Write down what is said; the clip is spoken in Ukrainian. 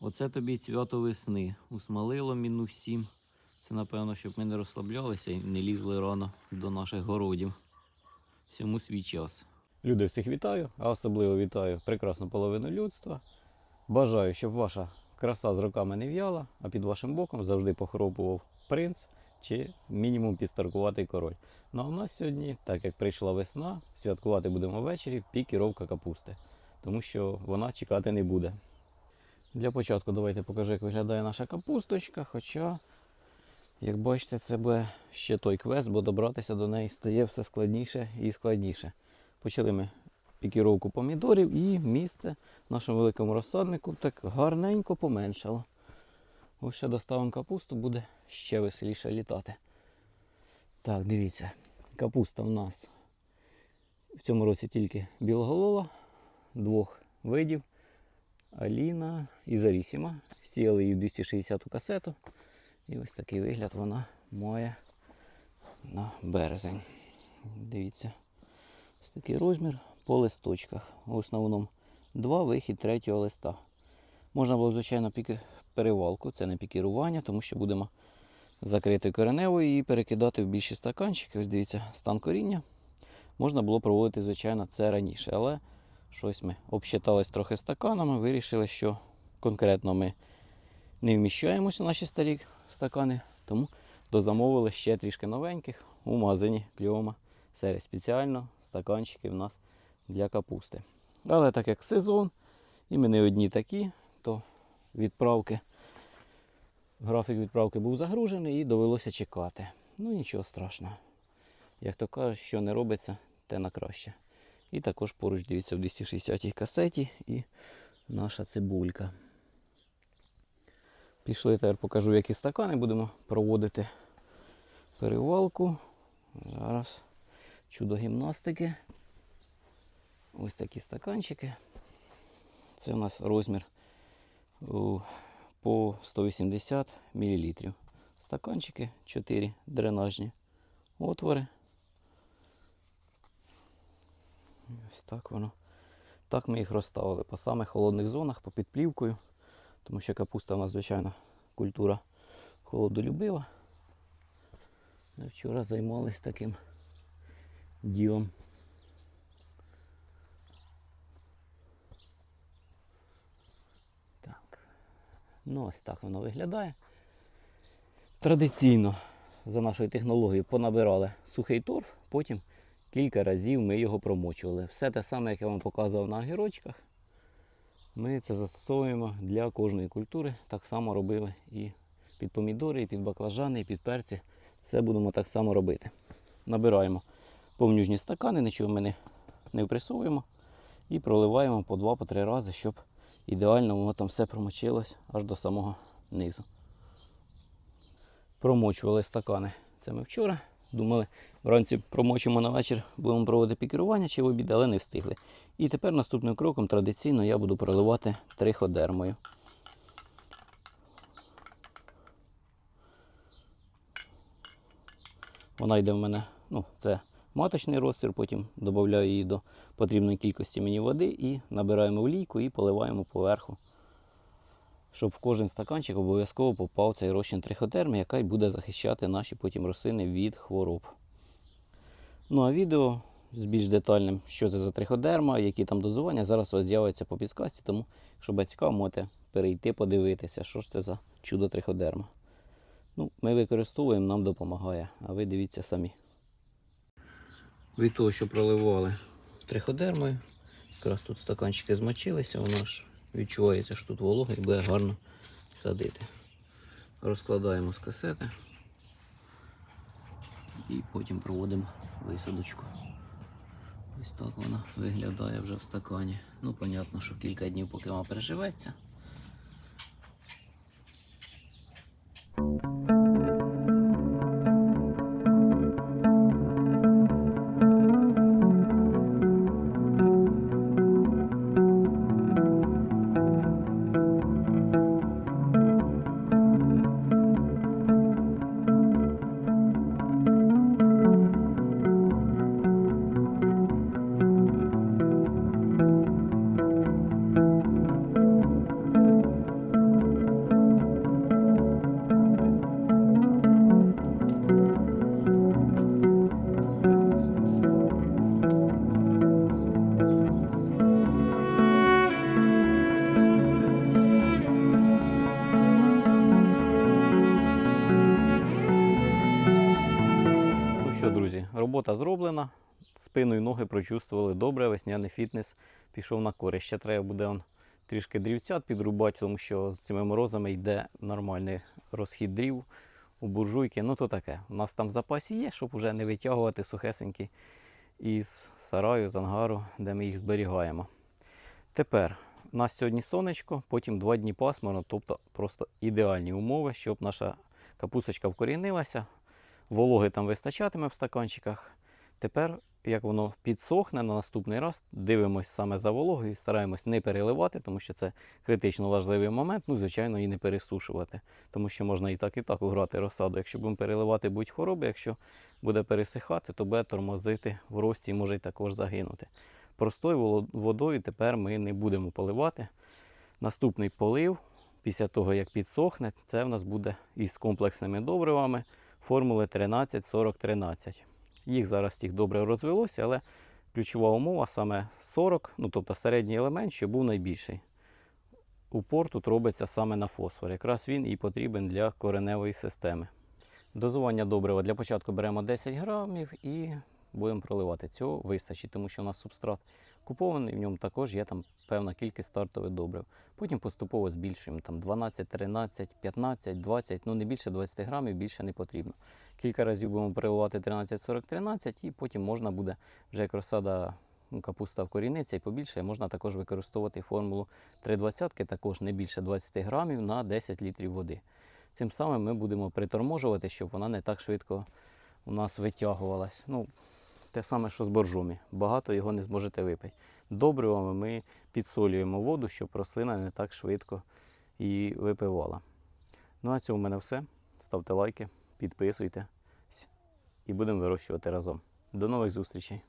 Оце тобі цвято весни. Усмалило мінус 7. Це напевно, щоб ми не розслаблялися і не лізли рано до наших городів. Всьому свій час. Люди, всіх вітаю, а особливо вітаю прекрасну половину людства. Бажаю, щоб ваша краса з роками не в'яла, а під вашим боком завжди похоропував принц чи мінімум підстаркуватий король. Ну а в нас сьогодні, так як прийшла весна, святкувати будемо ввечері пікіровка капусти, тому що вона чекати не буде. Для початку давайте покажу, як виглядає наша капусточка. Хоча, як бачите, це буде ще той квест, бо добратися до неї стає все складніше і складніше. Почали ми пікіровку помідорів і місце в нашому великому розсаднику так гарненько поменшало. Ось ще доставимо капусту, буде ще веселіше літати. Так, дивіться, капуста в нас в цьому році тільки білоголова, двох видів. Аліна і Зарісіма. Сіяли її в 260 касету. І ось такий вигляд вона має на березень. Дивіться. Ось такий розмір по листочках. В основному два вихід третього листа. Можна було, звичайно, піки перевалку, це не пікірування, тому що будемо закрити кореневою і перекидати в більші стаканчики. Ось дивіться, стан коріння. Можна було проводити, звичайно, це раніше, але щось ми обсчитались трохи стаканами, вирішили, що конкретно ми не вміщаємося в наші старі стакани, тому дозамовили ще трішки новеньких у магазині кльовома серія. Спеціально стаканчики в нас для капусти. Але так як сезон, і ми не одні такі, то відправки, графік відправки був загружений і довелося чекати. Ну нічого страшного. Як то кажуть, що не робиться, те на краще. І також поруч дивіться в 260 касеті і наша цибулька. Пішли тепер покажу, які стакани будемо проводити перевалку. Зараз чудо гімнастики. Ось такі стаканчики. Це у нас розмір по 180 мл. Стаканчики 4 дренажні отвори. Ось так воно. Так ми їх розставили по самих холодних зонах, по підплівкою, тому що капуста у нас, звичайно, культура холодолюбива. Ми вчора займалися таким ділом. Так. Ну, ось так воно виглядає. Традиційно за нашою технологією понабирали сухий торф, потім кілька разів ми його промочували. Все те саме, як я вам показував на огірочках, ми це застосовуємо для кожної культури. Так само робили і під помідори, і під баклажани, і під перці. Все будемо так само робити. Набираємо повнюжні стакани, нічого ми не, не впресовуємо. І проливаємо по два-по три рази, щоб ідеально воно там все промочилось аж до самого низу. Промочували стакани. Це ми вчора. Думали, вранці промочимо на вечір, будемо проводити пікірування чи в обід, але не встигли. І тепер наступним кроком традиційно я буду проливати триходермою. Вона йде в мене, ну, це маточний розтвір, потім додаю її до потрібної кількості мені води і набираємо в лійку і поливаємо поверху, щоб в кожен стаканчик обов'язково попав цей розчин триходерми, який буде захищати наші потім рослини від хвороб. Ну а відео з більш детальним, що це за триходерма, які там дозування, зараз у вас з'явиться по підсказці, тому, якщо буде цікаво, можете перейти, подивитися, що ж це за чудо триходерма. Ну, Ми використовуємо, нам допомагає, а ви дивіться самі. Від того, що проливали триходермою, якраз тут стаканчики змочилися, воно ж відчувається, що тут волога і буде гарно садити. Розкладаємо з касети і потім проводимо висадочку. Ось так вона виглядає вже в стакані. Ну, понятно, що кілька днів, поки вона переживеться. Все, друзі, робота зроблена. Спину і ноги прочувствували добре, весняний фітнес пішов на користь. Ще треба буде он, трішки дрівцят підрубати, тому що з цими морозами йде нормальний розхід дрів у буржуйки. Ну то таке. У нас там в запасі є, щоб вже не витягувати сухесенькі із сараю, з ангару, де ми їх зберігаємо. Тепер у нас сьогодні сонечко, потім два дні пасмурно, тобто просто ідеальні умови, щоб наша капусточка вкорінилася, вологи там вистачатиме в стаканчиках. Тепер, як воно підсохне на наступний раз, дивимося саме за вологою, стараємось не переливати, тому що це критично важливий момент. Ну, звичайно, і не пересушувати, тому що можна і так, і так уграти розсаду. Якщо будемо переливати, будь хвороби, якщо буде пересихати, то буде тормозити в рості і може й також загинути. Простою водою тепер ми не будемо поливати. Наступний полив, після того як підсохне, це в нас буде із комплексними добривами формули 13-40-13. Їх зараз тих добре розвелося, але ключова умова саме 40, ну тобто середній елемент, що був найбільший. Упор тут робиться саме на фосфор. Якраз він і потрібен для кореневої системи. Дозування добрива для початку беремо 10 грамів і будемо проливати. Цього вистачить, тому що у нас субстрат купований, в ньому також є там певна кількість стартових добрив. Потім поступово збільшуємо там 12, 13, 15, 20, ну не більше 20 грамів, більше не потрібно. Кілька разів будемо переливати 13, 40, 13 і потім можна буде, вже як розсада ну, капуста вкоріниться і побільше, можна також використовувати формулу 3,20, також не більше 20 грамів на 10 літрів води. Цим самим ми будемо приторможувати, щоб вона не так швидко у нас витягувалась. Ну, те саме, що з боржомі. Багато його не зможете випити. Добривами ми підсолюємо воду, щоб рослина не так швидко її випивала. Ну, а цьому в мене все. Ставте лайки, підписуйтесь і будемо вирощувати разом. До нових зустрічей!